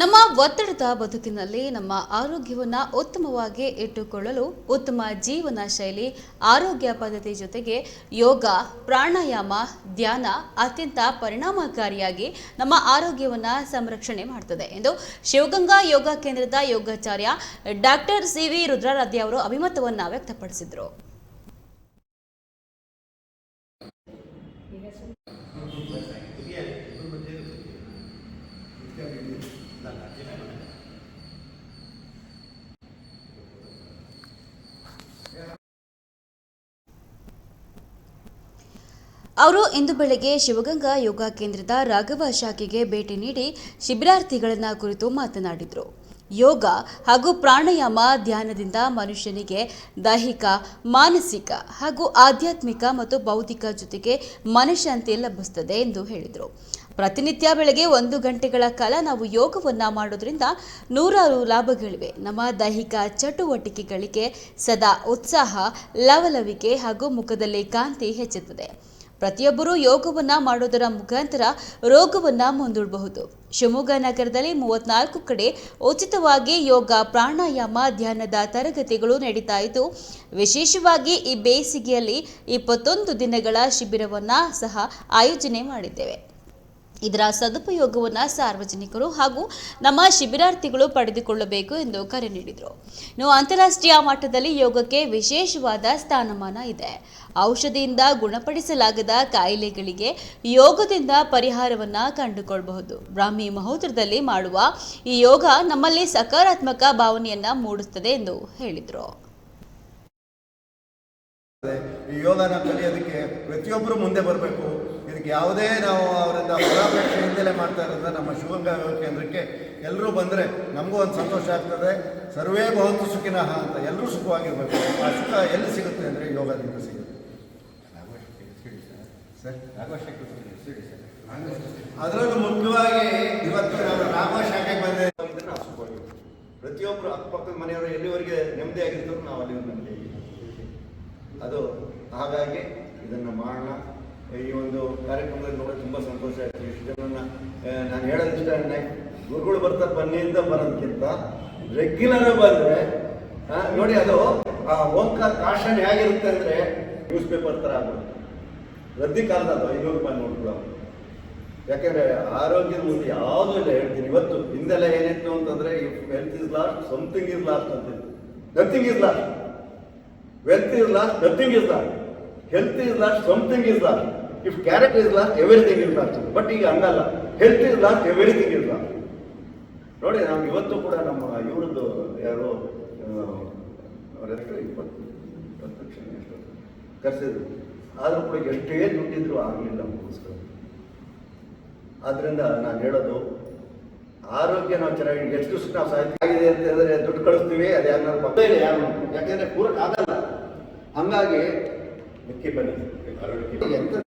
ನಮ್ಮ ಒತ್ತಡದ ಬದುಕಿನಲ್ಲಿ ನಮ್ಮ ಆರೋಗ್ಯವನ್ನು ಉತ್ತಮವಾಗಿ ಇಟ್ಟುಕೊಳ್ಳಲು ಉತ್ತಮ ಜೀವನ ಶೈಲಿ, ಆರೋಗ್ಯ ಪದ್ಧತಿ ಜೊತೆಗೆ ಯೋಗ, ಪ್ರಾಣಾಯಾಮ, ಧ್ಯಾನ ಅತ್ಯಂತ ಪರಿಣಾಮಕಾರಿಯಾಗಿ ನಮ್ಮ ಆರೋಗ್ಯವನ್ನು ಸಂರಕ್ಷಣೆ ಮಾಡ್ತದೆ ಎಂದು ಶಿವಗಂಗಾ ಯೋಗ ಕೇಂದ್ರದ ಯೋಗಾಚಾರ್ಯ ಡಾಕ್ಟರ್ ಸಿ ವಿ ರುದ್ರಾರಾಧ್ಯ ಅವರು ಅಭಿಮತವನ್ನು ವ್ಯಕ್ತಪಡಿಸಿದರು. ಅವರು ಇಂದು ಬೆಳಗ್ಗೆ ಶಿವಗಂಗಾ ಯೋಗ ಕೇಂದ್ರದ ರಾಘವ ಶಾಖೆಗೆ ಭೇಟಿ ನೀಡಿ ಶಿಬಿರಾರ್ಥಿಗಳನ್ನ ಕುರಿತು ಮಾತನಾಡಿದರು. ಯೋಗ ಹಾಗೂ ಪ್ರಾಣಾಯಾಮ ಧ್ಯಾನದಿಂದ ಮನುಷ್ಯನಿಗೆ ದೈಹಿಕ, ಮಾನಸಿಕ ಹಾಗೂ ಆಧ್ಯಾತ್ಮಿಕ ಮತ್ತು ಬೌದ್ಧಿಕ ಜೊತೆಗೆ ಮನಃಶಾಂತಿ ಲಭಿಸುತ್ತದೆ ಎಂದು ಹೇಳಿದರು. ಪ್ರತಿನಿತ್ಯ ಬೆಳಗ್ಗೆ ಒಂದು ಗಂಟೆಗಳ ಕಾಲ ನಾವು ಯೋಗವನ್ನು ಮಾಡೋದ್ರಿಂದ ನೂರಾರು ಲಾಭಗಳಿವೆ. ನಮ್ಮ ದೈಹಿಕ ಚಟುವಟಿಕೆಗಳಿಗೆ ಸದಾ ಉತ್ಸಾಹ, ಲವಲವಿಕೆ ಹಾಗೂ ಮುಖದಲ್ಲಿ ಕಾಂತಿ ಹೆಚ್ಚುತ್ತದೆ. ಪ್ರತಿಯೊಬ್ಬರೂ ಯೋಗವನ್ನು ಮಾಡೋದರ ಮುಖಾಂತರ ರೋಗವನ್ನು ಮುಂದೂಡಬಹುದು. ಶಿವಮೊಗ್ಗ ನಗರದಲ್ಲಿ ಮೂವತ್ನಾಲ್ಕು ಕಡೆ ಉಚಿತವಾಗಿ ಯೋಗ, ಪ್ರಾಣಾಯಾಮ, ಧ್ಯಾನದ ತರಗತಿಗಳು ನಡೀತಾ ಇದ್ದು, ವಿಶೇಷವಾಗಿ ಈ ಬೇಸಿಗೆಯಲ್ಲಿ ಇಪ್ಪತ್ತೊಂದು ದಿನಗಳ ಶಿಬಿರವನ್ನು ಸಹ ಆಯೋಜನೆ ಮಾಡಿದ್ದೇವೆ. ಇದರ ಸದುಪಯೋಗವನ್ನು ಸಾರ್ವಜನಿಕರು ಹಾಗೂ ನಮ್ಮ ಶಿಬಿರಾರ್ಥಿಗಳು ಪಡೆದುಕೊಳ್ಳಬೇಕು ಎಂದು ಕರೆ ನೀಡಿದರು. ಇನ್ನು ಅಂತಾರಾಷ್ಟ್ರೀಯ ಮಟ್ಟದಲ್ಲಿ ಯೋಗಕ್ಕೆ ವಿಶೇಷವಾದ ಸ್ಥಾನಮಾನ ಇದೆ. ಔಷಧಿಯಿಂದ ಗುಣಪಡಿಸಲಾಗದ ಕಾಯಿಲೆಗಳಿಗೆ ಯೋಗದಿಂದ ಪರಿಹಾರವನ್ನು ಕಂಡುಕೊಳ್ಳಬಹುದು ಬ್ರಾಹ್ಮಿ ಮಹೋತ್ರದಲ್ಲಿ ಮಾಡುವ ಈ ಯೋಗ ನಮ್ಮಲ್ಲಿ ಸಕಾರಾತ್ಮಕ ಭಾವನೆಯನ್ನು ಮೂಡಿಸುತ್ತದೆ ಎಂದು ಹೇಳಿದರು. ಈ ಯೋಗನ ಕಲಿಯೋದಕ್ಕೆ ಪ್ರತಿಯೊಬ್ಬರು ಮುಂದೆ ಬರಬೇಕು. ಇದಕ್ಕೆ ಯಾವುದೇ ನಾವು ಅವರಿಂದ ಮಾಡ್ತಾ ಇರೋದ್ರೆ ನಮ್ಮ ಶಿವಗಂಗಾ ಕೇಂದ್ರಕ್ಕೆ. ಎಲ್ಲರೂ ಬಂದರೆ ನಮಗೂ ಒಂದು ಸಂತೋಷ ಆಗ್ತದೆ. ಸರ್ವೇ ಭವಂತು ಸುಖಿನಃ ಅಂತ ಎಲ್ಲರೂ ಸುಖವಾಗಿರಬೇಕು. ಆ ಸುಖ ಎಲ್ಲಿ ಸಿಗುತ್ತೆ ಅಂದರೆ ಯೋಗದಿಂದ ಸಿಗುತ್ತೆ. ಸರ್? ಅದರಲ್ಲೂ ಮುಖ್ಯವಾಗಿ ಇವತ್ತು ನಾವು ರಾಮ ಶಾಖೆಗೆ ಬಂದ ಪ್ರತಿಯೊಬ್ಬರು ಅಕ್ಕಪಕ್ಕದ ಮನೆಯವರು ಎಲ್ಲಿವರೆಗೆ ನೆಮ್ಮದಿಯಾಗಿರ್ತಾರೆ ನಾವು ಅಲ್ಲಿ ಅದು ಹಾಗಾಗಿ ಇದನ್ನು ಮಾಡೋಣ. ಕಾರ್ಯಕ್ರಮದಲ್ಲಿ ನೋಡಿ ತುಂಬ ಸಂತೋಷ ಆಯಿತು. ಇಷ್ಟು ಜನನ್ನ ಆ, ನಾನು ಹೇಳೋದು ಇಷ್ಟ ಗುರುಗಳು ಬರ್ತಾರೆ ಬನ್ನಿಯಿಂದ ಬರೋದಕ್ಕಿಂತ ರೆಗ್ಯುಲರ್ ಬಂದರೆ ನೋಡಿ ಅದು ಆ ಓಂಕಾರ ಕಾಶನ್ ಹೇಗಿರುತ್ತೆ ಅಂದರೆ ನ್ಯೂಸ್ ಪೇಪರ್ ಥರ ಆಗೋದು ರದ್ದಿ ಕಾಲದ ಅದು ಐನೂರು ರೂಪಾಯಿ ನೋಟ್ಗಳು ಯಾಕೆಂದರೆ ಆರೋಗ್ಯದ ಮುಂದೆ ಯಾವುದೂ ಇಲ್ಲ ಹೇಳ್ತೀನಿ. ಇವತ್ತು ಹಿಂದೆಲ್ಲ ಏನಿತ್ತು ಅಂತಂದರೆ health is lost something is lost ಅಂತ nothing is lost wealth is lost nothing is lost health is lost something is lost if character is lost everything is lost but ಈಗ ಹಂಗಲ್ಲ. Health is lost everything is lost ನೋಡಿ ನಾವು ಇವತ್ತು ಕೂಡ ನಮ್ಮ ಇವರದ್ದು ಯಾರು ಇಪ್ಪತ್ತು ಇಪ್ಪತ್ತು ಲಕ್ಷ ಎಷ್ಟು ಕರೆಸಿದ್ರು. ಆದರೂ ಕೂಡ ಎಷ್ಟೇ ದುಡ್ಡಿದ್ರು ಆಗಲಿಲ್ಲ ನಮಗೋಸ್ಕರ. ಆದ್ದರಿಂದ ನಾನು ಹೇಳೋದು, ಆರೋಗ್ಯ ನಾವು ಚೆನ್ನಾಗಿ, ಎಷ್ಟು ದಿವಸ ನಾವು ಸಾಹಿತ್ಯ ಆಗಿದೆ ಅಂತ ಹೇಳಿದ್ರೆ ದುಡ್ಡು ಕಳಿಸ್ತೀವಿ, ಅದು ಯಾರು ಯಾರು ಯಾಕೆಂದರೆ ಪೂರಕ ಆಗಲ್ಲ ಹಂಗಾಗಿ ಮುಖ್ಯ ಬಂದಿದೆ